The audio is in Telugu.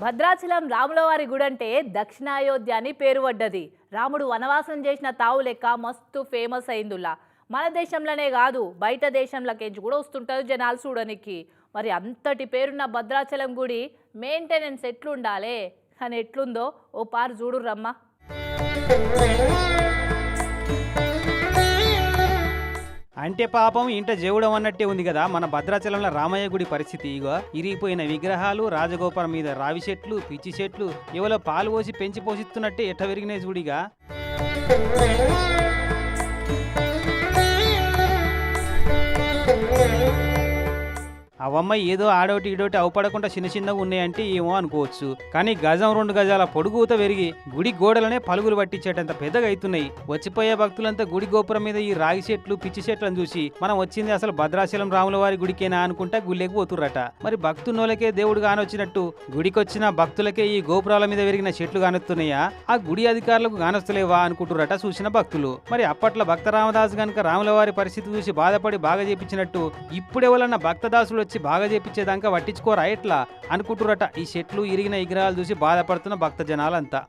భద్రాచలం రాములవారి గుడి అంటే దక్షిణాయోధ్య అని పేరు పడ్డది. రాముడు వనవాసం చేసిన తావు లెక్క మస్తు ఫేమస్ అయిందిలా. మన దేశంలోనే కాదు బయట దేశంలోకించి కూడా వస్తుంటారు జనాలు చూడనికి. మరి అంతటి పేరున్న భద్రాచలం గుడి మెయింటెనెన్స్ ఎట్లుండాలే? అని ఎట్లుందో ఓ పారు చూడు రమ్మా అంటే పాపం ఇంట జేవుడం అన్నట్టే ఉంది కదా. మన భద్రాచలంలో రామయ్య గుడి పరిస్థితి ఇగో ఇరిగిపోయిన విగ్రహాలు రాజగోపురం మీద రావి చెట్లు పిచ్చి చెట్లు ఎవరో పాలు పోసి పెంచి పోషిస్తున్నట్టే ఎట్ట పెరిగినాయి చూడిగా అవమ్మ ఏదో ఆడోటి ఈడోటి అవపడకుండా చిన్న చిన్నగా ఉన్నాయంటే ఏమో అనుకోవచ్చు. కానీ గజం రెండు గజాల పొడుగుత పెరిగి గుడి గోడలనే పలుగులు పట్టించేటంత పెద్దగా అవుతున్నాయి. వచ్చిపోయే భక్తులంతా గుడి గోపురం మీద ఈ రాగి చెట్లు పిచ్చి చెట్లను చూసి మనం వచ్చింది అసలు భద్రాచలం రాముల వారి గుడికేనా అనుకుంటా గుళ్ళేకి పోతుర్రట. మరి భక్తున్నోళ్ళకే దేవుడు కానొచ్చినట్టు గుడికొచ్చిన భక్తులకే ఈ గోపురాల మీద పెరిగిన చెట్లు కానొస్తున్నాయా ఆ గుడి అధికారులకు కానొస్తలేవా అనుకుంటురట చూసిన భక్తులు. మరి అప్పట్లో భక్త రామదాసు గనుక రాముల వారి పరిస్థితి చూసి బాధపడి బాగా చేపించినట్టు ఇప్పుడెవలన్న భక్తదాసులు వచ్చి బాగా చేపించేదాకా పట్టించుకోరా ఎట్లా? అనుకుంటురట ఈ చెట్లు ఇరిగిన విగ్రహాలు చూసి బాధపడుతున్న భక్త జనాలంతా.